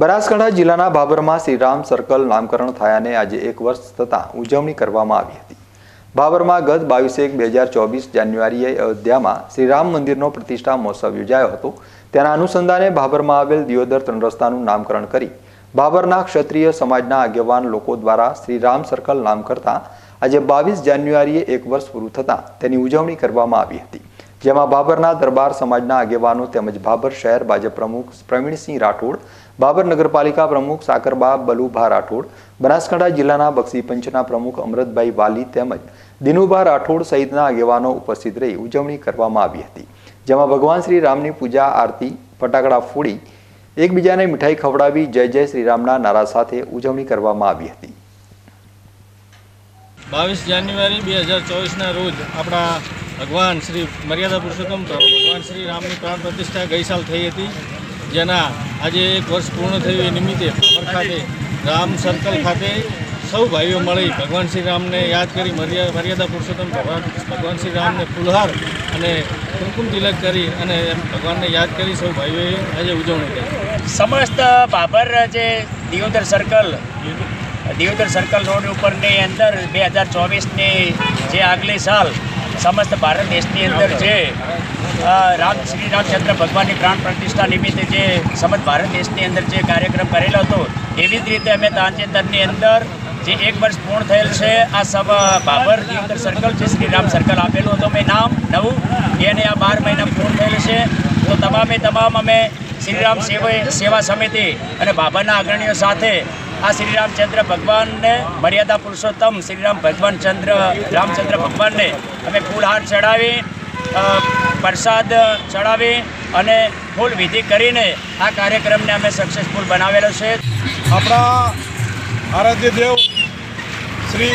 બનાસકાંઠા જિલ્લાના ભાભરમાં શ્રીરામ સર્કલ નામકરણ થયાને આજે એક વર્ષ થતાં ઉજવણી કરવામાં આવી હતી. ભાભરમાં ગત બાવીસ એક બે હજાર ચોવીસ જાન્યુઆરીએ અયોધ્યામાં શ્રીરામ મંદિરનો પ્રતિષ્ઠા મહોત્સવ યોજાયો હતો. તેના અનુસંધાને ભાભરમાં આવેલ દિયોદર ત્રણ રસ્તાનું નામકરણ કરી બાબરના ક્ષત્રિય સમાજના આગેવાન લોકો દ્વારા શ્રીરામ સર્કલ નામ કરતા આજે બાવીસ જાન્યુઆરીએ એક વર્ષ પૂરું થતાં તેની ઉજવણી કરવામાં આવી હતી. જેમાં બાબરના દરબાર સમાજના આગેવાનો તેમજ બાબર શહેર ભાજપ પ્રમુખ પ્રવીણસિંહ રાઠોડ, બાબર નગરપાલિકા પ્રમુખ સાકરબા બલુભા રાઠોડ, બનાસકાંઠા જિલ્લાના બક્ષી પંચના પ્રમુખ અમરતભાઈ વાલી તેમજ દિનુભા રાઠોડ સહિતના આગેવાનો ઉપસ્થિત રહી ઉજવણી કરવામાં આવી હતી. જેમાં ભગવાન શ્રી રામની પૂજા, આરતી, ફટાકડા ફોડી, એકબીજાને મીઠાઈ ખવડાવી જય જય શ્રીરામના નારા સાથે ઉજવણી કરવામાં આવી હતી. બાવીસ જાન્યુઆરી બે હજાર ચોવીસના રોજ આપણા ભગવાન શ્રી મર્યાદા પુરુષોત્તમ ભગવાન શ્રી રામની પ્રાણ પ્રતિષ્ઠા ગઈ સાલ થઈ હતી, જેના આજે એક વર્ષ પૂર્ણ થયું એ નિમિત્તે ભાભર ખાતે, રામ સર્કલ ખાતે સૌ ભાઈઓ મળી ભગવાન શ્રી રામને યાદ કરી મર્યા, મર્યાદા પુરુષોત્તમ ભગવાન ભગવાન શ્રી રામને ફુલહાર અને કુમકુમ તિલક કરી અને ભગવાનને યાદ કરી સૌ ભાઈઓએ આજે ઉજવણી કરી. સમસ્ત બાબર જે Deodar circle Deodar circle road ઉપરની અંદર બે હજાર ચોવીસની જે આગલી સાલ સમસ્ત ભારત દેશની અંદર જે રામ, શ્રી રામચંદ્ર ભગવાનની પ્રાણ પ્રતિષ્ઠા નિમિત્તે જે સમસ્ત ભારત દેશની અંદર જે કાર્યક્રમ કરેલો હતો, એવી જ રીતે અમે તાજેતરની અંદર જે એક વર્ષ પૂર્ણ થયેલ છે, આ સબ બાબર દિયોદર સર્કલ જે શ્રી રામ સર્કલ આપેલું હતું મેં નામ નવું, એને આ બાર મહિના પૂર્ણ થયેલ છે. તો તમામે તમામ અમે શ્રીરામ સેવા સેવા સમિતિ અને બાબાના અગ્રણીઓ સાથે આ શ્રી રામચંદ્ર ભગવાનને મર્યાદા પુરુષોત્તમ શ્રીરામ ભગવાન ચંદ્ર રામચંદ્ર ભગવાનને અમે ફૂલહાર ચડાવી પ્રસાદ ચડાવી અને ફૂલ વિધિ કરીને આ કાર્યક્રમને અમે સક્સેસફુલ બનાવેલો છે. આપણા આરાધ્ય દેવ શ્રી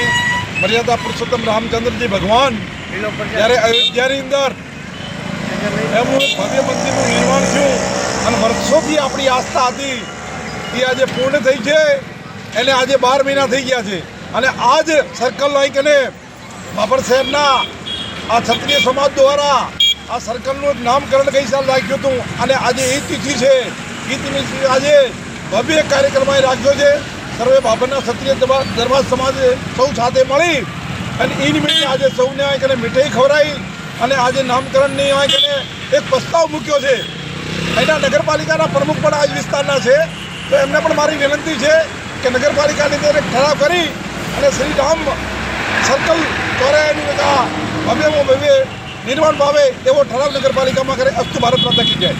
મર્યાદા પુરુષોત્તમ રામચંદ્રજી ભગવાન જ્યારે અયોધ્યાની અંદર એમનું ભવ્ય મંદિરનું નિર્માણ થયું અને વર્ષોથી આપણી આસ્થા હતી, એ આજે પૂર્ણ થઈ છે. એને આજે બાર મહિના થઈ ગયા છે. અને આ જ સર્કલ લાઈક અને બાબર શહેરના આ ક્ષત્રિય સમાજ દ્વારા આ સર્કલનું નામકરણ ગઈ સાલ રાખ્યું હતું. અને આજે એ તિથિ છે. એ તિથિ આજે ભવ્ય કાર્યક્રમ રાખ્યો છે. સર્વે બાબરના ક્ષત્રિય દરબાર સમાજે સૌ સાથે મળી અને એ નિમિત્તે આજે સૌને આ કને મીઠાઈ ખવડાવી અને આજે નામકરણની આ કને એક પ્રસ્તાવ મૂક્યો છે. એના નગરપાલિકાના પ્રમુખ પણ આ વિસ્તારના છે. તો એમને પણ મારી વિનંતી છે કે નગરપાલિકાની એક ઠરાવ કરી અને શ્રી રામ સર્કલ ચોરાયાનું આ ભવ્યમાં ભવ્ય નિર્માણ પામે એવો ઠરાવ નગરપાલિકામાં કરે અસ્તુ ભારત માતા કી જય.